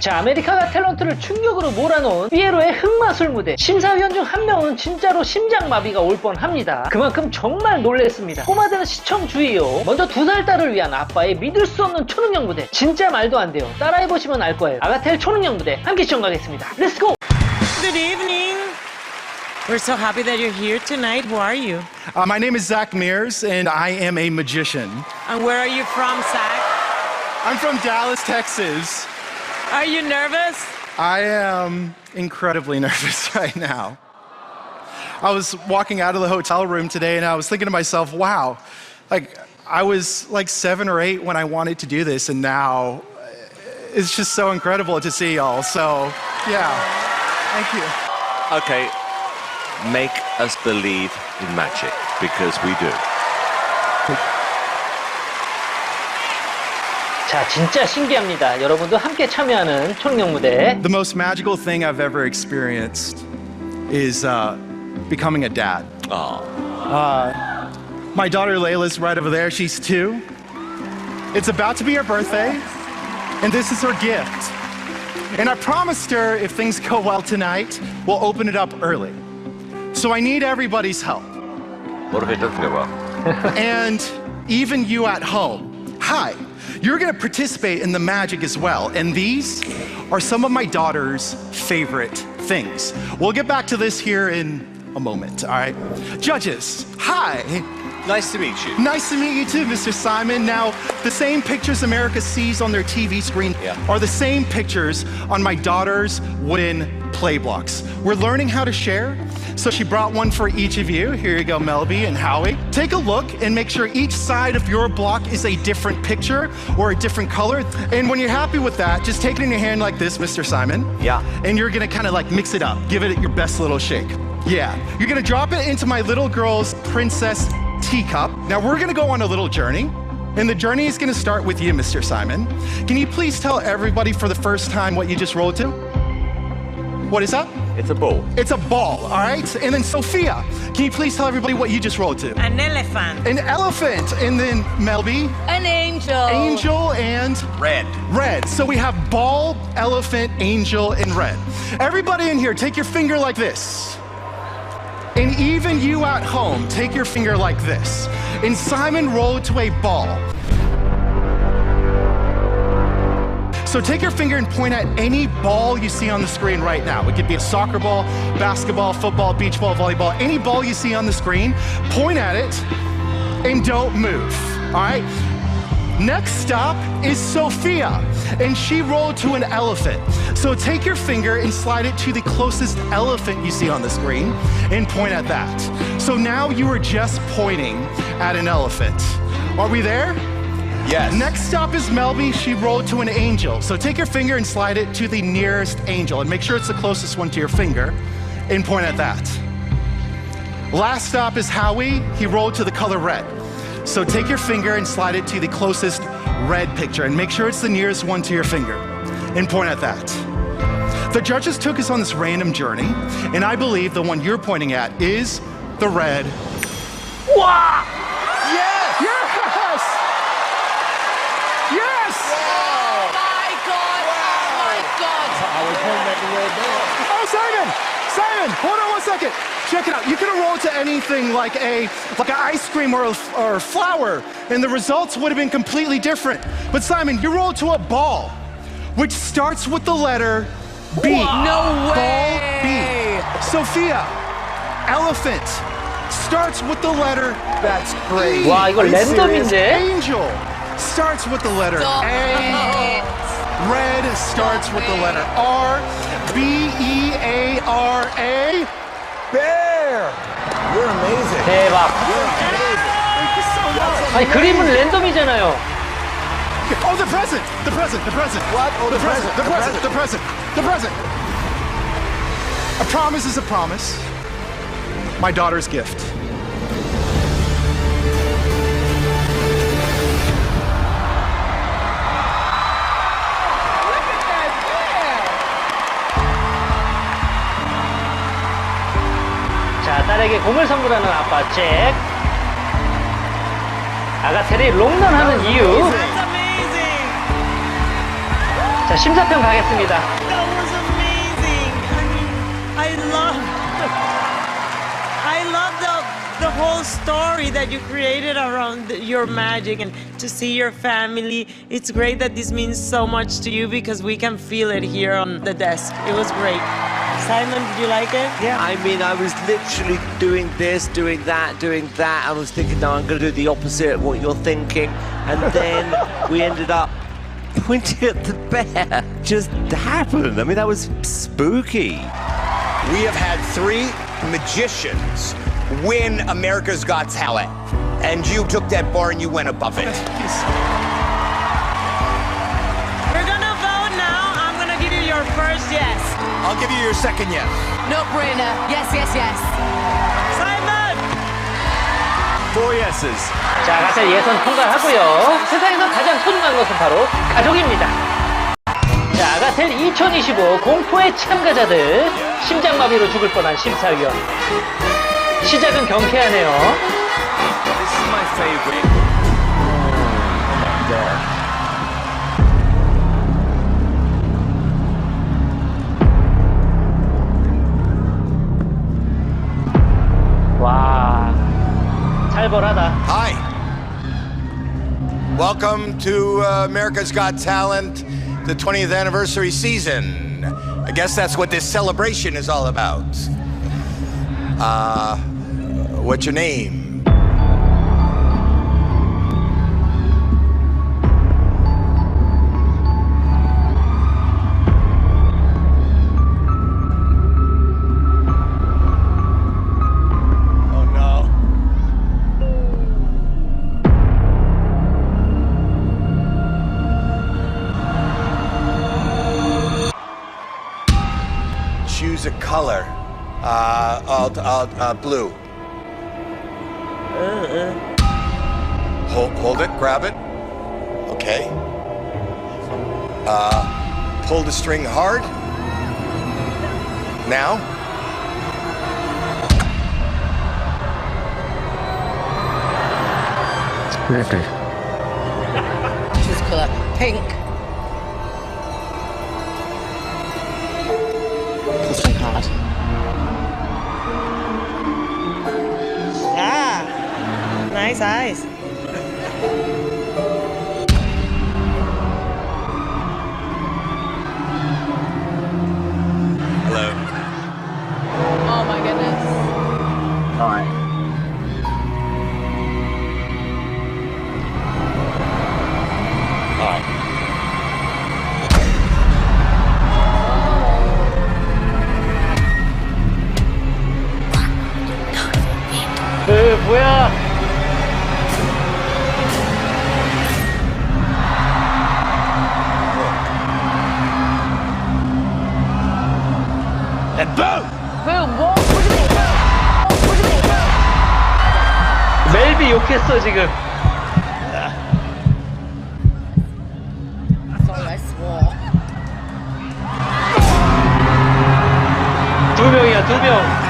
자, 아메리카가 탤런트를 충격으로 몰아놓은 피에로의 흑마술 무대. 심사위원 중 한 명은 진짜로 심장마비가 올 뻔합니다. 그만큼 정말 놀랬습니다. 꼬마들은 시청 주의요. 먼저 두 살 딸을 위한 아빠의 믿을 수 없는 초능력 무대. 진짜 말도 안 돼요. 따라해보시면 알 거예요. 아가텔 초능력 무대 함께 시청 가겠습니다. 렛츠고! Good evening. We're so happy that you're here tonight. Who are you? Uh, my name is Zach Mears, and I am a magician. And where are you from, Zach? I'm from Dallas, Texas. Are you nervous? I am incredibly nervous right now. I was walking out of the hotel room today, and I was thinking to myself, wow, like, I was like seven or eight when I wanted to do this, and now uh, it's just so incredible to see y'all. So, yeah, thank you. Okay, make us believe in magic because we do. 자, 진짜 신기합니다. 여러분도 함께 참여하는 초능력 무대. The most magical thing I've ever experienced is uh, becoming a dad. Oh, My daughter Layla's right over there. She's two. It's about to be her birthday, and this is her gift. And I promised her if things go well tonight, we'll open it up early. So I need everybody's help. what if it doesn't go well? and even you at home. Hi, you're gonna participate in the magic as well. And these are some of my daughter's favorite things. We'll get back to this here in a moment, all right? Judges, hi. Nice to meet you. Nice to meet you too, Mr. Simon. Now, the same pictures America sees on their TV screen Yeah. are the same pictures on my daughter's wooden play blocks. We're learning how to share, so she brought one for each of you. Here you go, Melby and Howie. Take a look and make sure each side of your block is a different picture or a different color. And when you're happy with that, just take it in your hand like this, Mr. Simon. Yeah. And you're gonna kind of like mix it up, give it your best little shake. Yeah. You're gonna drop it into my little girl's princess teacup. Now we're gonna go on a little journey. And the journey is gonna start with you, Mr. Simon. Can you please tell everybody for the first time what you just rolled to? What is that? It's a ball. It's a ball, all right? And then Sophia, can you please tell everybody what you just rolled to? An elephant. An elephant. And then Melby, An angel. angel, and Red. red. So we have ball, elephant, angel, and red. Everybody in here, take your finger like this. And even you at home, take your finger like this. And Simon rolled to a ball. So take your finger and point at any ball you see on the screen right now. It could be a soccer ball, basketball, football, beach ball, volleyball, any ball you see on the screen. Point at it and don't move. All right? Next stop is Sophia, and she rolled to an elephant. So take your finger and slide it to the closest elephant you see on the screen and point at that. So now you are just pointing at an elephant. Are we there? Yes. Next stop is Melby. She rolled to an angel. So take your finger and slide it to the nearest angel and make sure it's the closest one to your finger and point at that. Last stop is Howie. He rolled to the color red. So take your finger and slide it to the closest red picture and make sure it's the nearest one to your finger and point at that. The judges took us on this random journey, and I believe the one you're pointing at is the red. 와! Yes! Yes! Yes! Oh my God. Oh my God. Oh, Simon! Simon, hold on one second. Check it out. You could have rolled to anything like a like an ice cream or a, or a flower, and the results would have been completely different. But Simon, you rolled to a ball, which starts with the letter B. No Ball way. B. Sophia, elephant, starts with the letter. That's great. 와, 이거 랜덤인데? Angel starts with the letter Stop A. it. Red starts with the letter R. B E A R A. Bear! You're amazing. 대박. Thank you so much. 아니, 그림은 랜덤이잖아요. Oh, the present. The present. The present. What? Oh, the, the present. present, The the present. The present. The present. A promise is a promise. My daughter's gift. 자, 딸에게 공을 선물하는 아빠 잭. 아가텔이 롱런하는 이유. 자, 심사평 가겠습니다. Whole story that you created around your magic and to see your family. It's great that this means so much to you because we can feel it here on the desk. It was great. Simon, did you like it? Yeah, I mean, I was literally doing this, doing that, doing that. I was thinking, no, I'm going to do the opposite of what you're thinking. And then we ended up pointing at the bear. Just happened. I mean, that was spooky. We have had three magicians win America's Got Talent. And you took that bar and you went above it. We're gonna vote now. I'm gonna give you your first yes. I'll give you your second yes. No brainer. Yes, yes, yes. Simon! Four yeses. 자, 가텔 예선 통과하고요. 세상에서 가장 소중한 것은 바로 가족입니다. 자, 가텔 2025 공포의 참가자들 심장마비로 죽을 뻔한 심사위원. 시작은 경쾌하네요. This is my favorite. 와, 살벌하다. Hi. Welcome to uh, America's Got Talent, the 20th anniversary season. I guess that's what this celebration is all about. Uh, what's your name? Oh. Choose a color. Uh, I'll, I'll, uh, blue. Hold, hold it, grab it. Okay. Uh, pull the string hard. Now. Choose colour. Pink. Ah, nice 지금. 두 명이야, 두 명.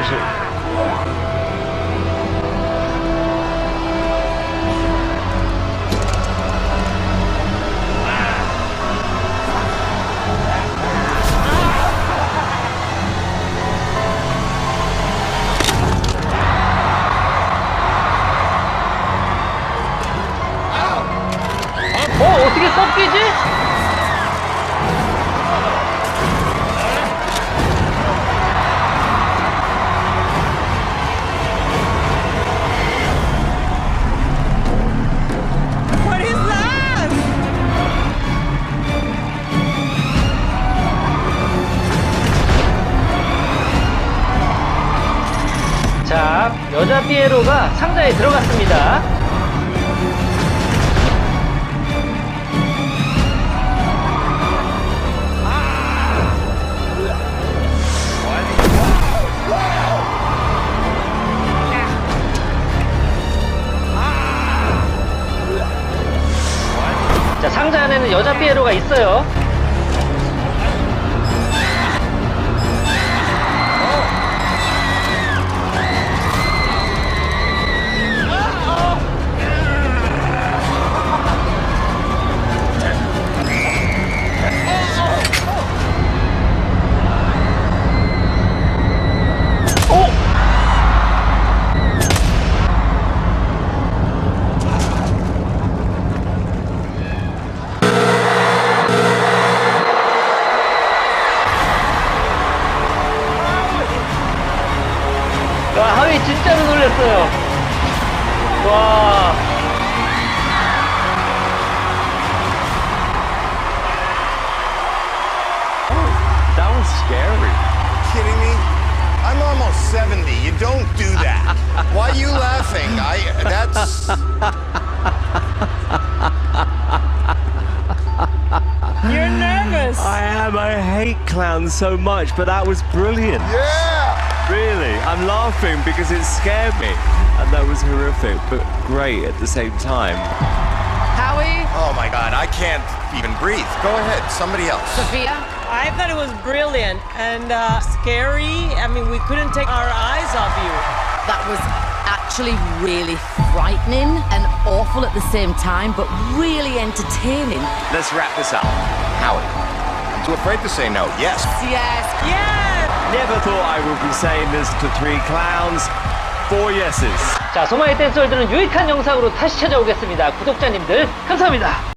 Jersey. 여자 피에로가 상자에 들어갔습니다. 자, 상자 안에는 여자 피에로가 있어요. 와, 하위 진짜로 놀랐어요. 와. That was scary. Kidding me? I'm almost 70. You don't do that. Why are you laughing? I that's You're nervous. I am. I hate clowns so much, but that was brilliant. yeah. Really, I'm laughing because it scared me, and that was horrific, but great at the same time. Howie, Oh my god, I can't even breathe. Go ahead, somebody else. Sophia. I thought it was brilliant and uh, scary. I mean, we couldn't take our eyes off you. That was actually really frightening and awful at the same time, but really entertaining. Let's wrap this up. Howie. I'm too afraid to say no. Yes. Yes. Yeah. Never thought I would be saying this to three clowns. Four yeses. 자, 소마의 댄스월드는 유익한 영상으로 다시 찾아오겠습니다. 구독자님들, 감사합니다.